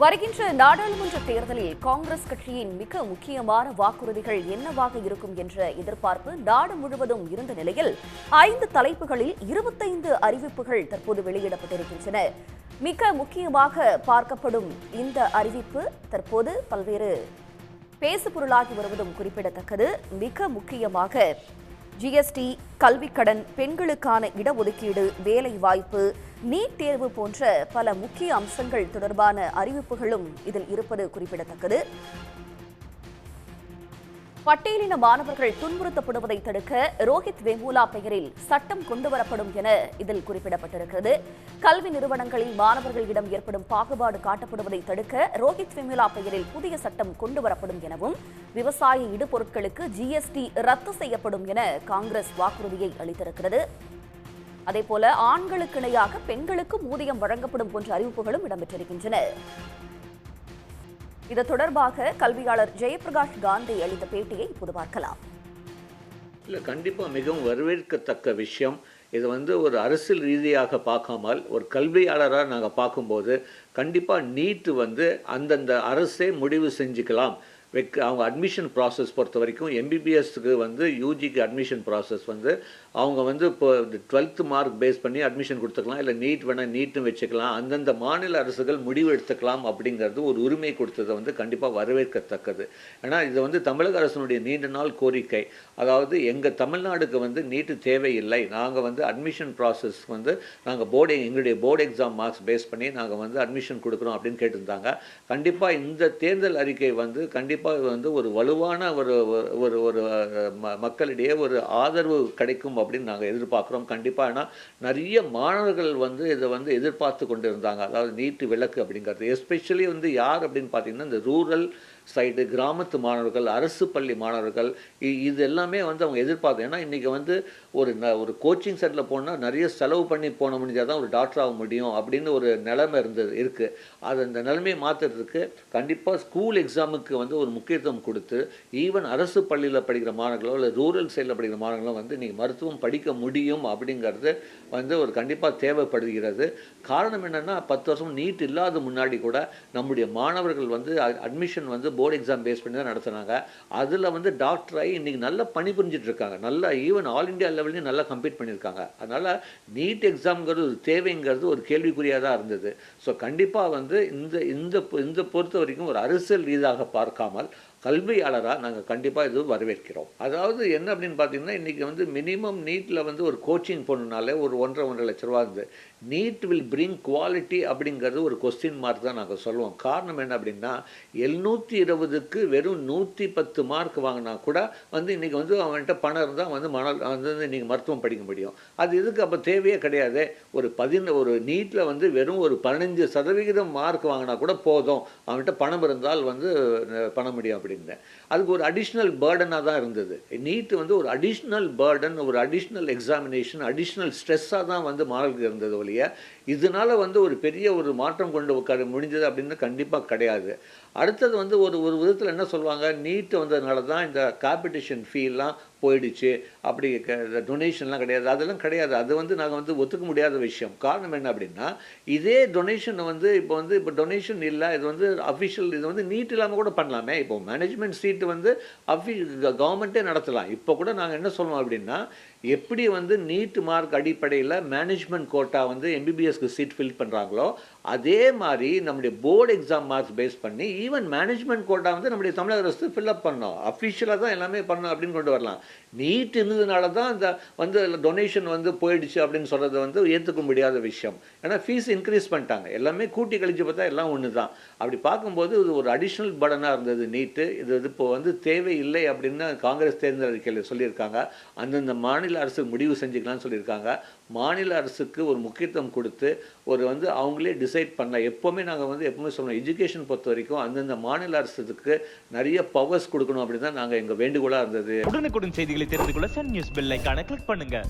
வருகின்ற நாடாளுமன்ற தேர்தலில் காங்கிரஸ் கட்சியின் மிக முக்கியமான வாக்குறுதிகள் என்னவாக இருக்கும் என்ற எதிர்பார்ப்பு நாடு முழுவதும் இருந்த நிலையில் ஐந்து தலைப்புகளில் இருபத்தைந்து அறிவிப்புகள் தற்போது வெளியிடப்பட்டிருக்கின்றன. மிக முக்கியமாக பார்க்கப்படும் இந்த அறிவிப்பு தற்போது பல்வேறு பேசுபொருளாகி வருவதும் குறிப்பிடத்தக்கது. மிக முக்கியமாக ஜிஎஸ்டி கல்விக்கடன் பெண்களுக்கான இடஒதுக்கீடு வேலை வாய்ப்பு நீட் தேர்வு போன்ற பல முக்கிய அம்சங்கள் தொடர்பான அறிவிப்புகளும் இதில் இருப்பது குறிப்பிடத்தக்கது. பட்டியலின மாணவர்கள் துன்புறுத்தப்படுவதை தடுக்க ரோஹித் வெமுலா பெயரில் சட்டம் கொண்டுவரப்படும் என இதில் குறிப்பிடப்பட்டிருக்கிறது. கல்வி நிறுவனங்களில் மாணவர்களிடம் ஏற்படும் பாகுபாடு காட்டப்படுவதை தடுக்க ரோஹித் வெமுலா பெயரில் புதிய சட்டம் கொண்டுவரப்படும் எனவும் விவசாய இடுபொருட்களுக்கு ஜிஎஸ்டி ரத்து செய்யப்படும் என காங்கிரஸ் வாக்குறுதியை அளித்திருக்கிறது. அதேபோல ஆண்களுக்கு இணையாக பெண்களுக்கு ஊதியம் வழங்கப்படும் போன்ற அறிவிப்புகளும் இடம்பெற்றிருக்கின்றன. இது தொடர்பாக கல்வியாளர் ஜெயபிரகாஷ் காந்தி அளித்த பேட்டியை இப்போது பார்க்கலாம். இல்லை கண்டிப்பாக மிகவும் வரவேற்கத்தக்க விஷயம். இது வந்து ஒரு அரசியல் ரீதியாக பார்க்காமல் ஒரு கல்வியாளராக நாங்கள் பார்க்கும்போது கண்டிப்பாக நீட்டு வந்து அந்தந்த அரசே முடிவு செஞ்சுக்கலாம். வெக் அவங்க அட்மிஷன் ப்ராசஸ் பொறுத்த வரைக்கும் எம்பிபிஎஸ்க்கு வந்து யூஜிக்கு அட்மிஷன் ப்ராசஸ் வந்து அவங்க வந்து இப்போ டுவெல்த்து மார்க் பேஸ் பண்ணி அட்மிஷன் கொடுத்துக்கலாம் இல்லை நீட் வேணால் நீட்னு வச்சுக்கலாம் அந்தந்த மாநில அரசுகள் முடிவு எடுத்துக்கலாம் அப்படிங்கிறது ஒரு உரிமை கொடுத்ததை வந்து கண்டிப்பாக வரவேற்கத்தக்கது. ஏன்னா இது வந்து தமிழக அரசினுடைய நீண்ட நாள் கோரிக்கை. அதாவது எங்கள் தமிழ்நாடுக்கு வந்து நீட்டு தேவையில்லை. நாங்கள் வந்து அட்மிஷன் ப்ராசஸ் வந்து நாங்கள் போர்டு எங்களுடைய போர்டு எக்ஸாம் மார்க்ஸ் பேஸ் பண்ணி நாங்கள் வந்து அட்மிஷன் கொடுக்குறோம் அப்படின்னு கேட்டிருந்தாங்க. கண்டிப்பாக இந்த தேர்தல் அறிக்கை வந்து கண்டிப்பாக வந்து ஒரு வலுவான ஒரு ஒரு ஒரு ம- மக்களிடையே ஒரு ஆதரவு கிடைக்கும் அப்படின்னு நாங்கள் எதிர்பார்க்குறோம். கண்டிப்பாக ஏன்னா நிறைய மாணவர்கள் வந்து இதை வந்து எதிர்பார்த்து கொண்டு இருந்தாங்க அதாவது நீட்டு விளக்கு அப்படிங்கிறது. எஸ்பெஷலி வந்து யார் அப்படின்னு பார்த்தீங்கன்னா இந்த ரூரல் சைடு கிராமத்து மாணவர்கள் அரசு பள்ளி மாணவர்கள் இ- இது எல்லாமே வந்து அவங்க எதிர்பார்த்து ஏன்னா இன்றைக்கி வந்து ஒரு ந ஒரு கோச்சிங் சென்டரில் போனால் நிறைய செலவு பண்ணி போன முடிஞ்சால் தான் ஒரு டாக்டர் ஆக முடியும் அப்படின்னு ஒரு நிலைமை இருந்தது இருக்குது அது அந்த நிலைமையை மாற்றுறதுக்கு கண்டிப்பாக ஸ்கூல் எக்ஸாமுக்கு வந்து ஒரு முக்கியத்துவம் கொடுத்து ஈவன் அரசு பள்ளியில் படிக்கிற மாணவர்களோ இல்லை ரூரல் சைடில் படிக்கிற மாணவர்களோ வந்து நீங்கள் மருத்துவம் படிக்க முடியும் அப்படிங்கிறது வந்து ஒரு கண்டிப்பாக தேவைப்படுகிறது. காரணம் என்னென்னா பத்து வருஷம் நீட் இல்லாத முன்னாடி கூட நம்முடைய மாணவர்கள் வந்து அட்மிஷன் வந்து போர்டு எக்ஸாம் பேஸ் பண்ணி தான் நடத்துனாங்க. அதில் வந்து டாக்டர் ஆகி இன்றைக்கி நல்லா பணிபுரிஞ்சிட்ருக்காங்க. நல்லா ஈவன் ஆல் இந்தியா லெவல்லையும் நல்லா கம்ப்ளீட் பண்ணியிருக்காங்க. அதனால் நீட் எக்ஸாம்ங்கிறது ஒரு தேவைங்கிறது ஒரு கேள்விக்குறியாக தான் இருந்தது. ஸோ கண்டிப்பாக வந்து இந்த இந்த இந்த பொறுத்த வரைக்கும் ஒரு அரசியல் ரீதியாக பார்க்காமல் கல்வியாளராக நாங்கள் கண்டிப்பாக இது வரவேற்கிறோம். அதாவது என்ன அப்படின்னு பார்த்தீங்கன்னா இன்றைக்கி வந்து மினிமம் நீட்டில் வந்து ஒரு கோச்சிங் போகணுனாலே ஒரு ஒன்றரை ஒன்றரை லட்ச ரூபா இருந்து நீட் வில் பிரிங் குவாலிட்டி அப்படிங்கிறது ஒரு கொஸ்டின் மார்க் தான் நாங்கள் சொல்லுவோம். காரணம் என்ன அப்படின்னா எழுநூற்றி இருபதுக்கு வெறும் நூற்றி பத்து மார்க் வாங்கினா கூட வந்து இன்றைக்கி வந்து அவன்கிட்ட பணம் இருந்தால் வந்து மணல் வந்து இன்றைக்கி மருத்துவம் படிக்க முடியும். அது இதுக்கு அப்போ தேவையே கிடையாது. ஒரு பதின ஒரு நீட்டில் வந்து வெறும் ஒரு பதினஞ்சு சதவிகிதம் மார்க் வாங்கினா கூட போதும். அவன்கிட்ட பணம் இருந்தால் வந்து பண்ண முடியும் அப்படின்னு அதுக்கு ஒரு அடிஷ்னல் பேர்டனாக தான் இருந்தது. நீட் வந்து ஒரு அடிஷ்னல் பேர்டன் ஒரு அடிஷ்னல் எக்ஸாமினேஷன் அடிஷ்னல் ஸ்ட்ரெஸ்ஸாக தான் வந்து மாணவர்களுக்கு இருந்தது ஒழிய இதனால் வந்து ஒரு பெரிய ஒரு மாற்றம் கொண்டு உட்கார முடிஞ்சது அப்படின்னு கண்டிப்பாக கிடையாது. அடுத்தது வந்து ஒரு ஒரு விதத்தில் என்ன சொல்லுவாங்க? நீட் வந்ததுனால தான் இந்த காம்படிஷன் ஃபீலாம் போயிடுச்சு. அப்படி டொனேஷன்லாம் கிடையாது. அதெல்லாம் கிடையாது. அது வந்து நாங்கள் வந்து ஒத்துக்க முடியாத விஷயம். காரணம் என்ன அப்படின்னா இதே டொனேஷன் வந்து இப்போ வந்து இப்போ டொனேஷன் இல்லை. இது வந்து அஃபிஷியல் இது வந்து நீட் இல்லாமல் கூட பண்ணலாமே. இப்போ மேனேஜ்மெண்ட் சீட்டு வந்து அஃபி கவர்மெண்ட்டே நடத்தலாம். இப்போ கூட நாங்கள் என்ன சொல்லுவோம் அப்படின்னா எப்படி வந்து நீட் மார்க் அடிப்படையில் மேனேஜ்மெண்ட் கோட்டா வந்து எம்பிபிஎஸ் எம்பிபிஎஸ்க்கு சீட் ஃபில் பண்ணுறாங்களோ அதே மாதிரி நம்முடைய போர்டு எக்ஸாம் மார்க்ஸ் பேஸ் பண்ணி ஈவன் மேனேஜ்மெண்ட் கோட்டா வந்து நம்முடைய தமிழக அரசு ஃபில்அப் பண்ணோம். அஃபிஷியலாக தான் எல்லாமே பண்ணோம் அப்படின்னு கொண்டு வரலாம். நீட் இருந்ததுனால தான் இந்த வந்து டொனேஷன் வந்து போயிடுச்சு அப்படின்னு சொல்கிறது வந்து ஏற்றுக்க முடியாத விஷயம். ஏன்னா ஃபீஸ் இன்க்ரீஸ் பண்ணிட்டாங்க. எல்லாமே கூட்டி கழிச்சு பார்த்தா எல்லாம் ஒன்று தான் அப்படி பார்க்கும்போது இது ஒரு அடிஷ்னல் படனாக இருந்தது நீட்டு இது இது இப்போ வந்து தேவை இல்லை அப்படின்னு காங்கிரஸ் தேர்தல் அறிக்கையில் சொல்லியிருக்காங்க. அந்தந்த மாநில அரசு முடிவு செஞ்சுக்கலாம்னு சொல்லியிருக்காங்க. மாநில அரசுக்கு ஒரு முக்கியத்துவம் கொடுத்து ஒரு வந்து அவங்களே டிசைட் பண்ணலாம் எப்போவுமே நாங்கள் வந்து எப்பவுமே சொல்லணும் எஜுகேஷன் பொறுத்த வரைக்கும் அந்தந்த மாநில அரசுக்கு நிறைய பவர்ஸ் கொடுக்கணும் அப்படின்னு தான் நாங்கள் எங்கள் வேண்டுகோளாக இருந்தது. உடனுக்குடன் செய்திகளை தெரிந்து கொள்ள சன் நியூஸ் பெல் ஐகானை கிளிக் பண்ணுங்கள்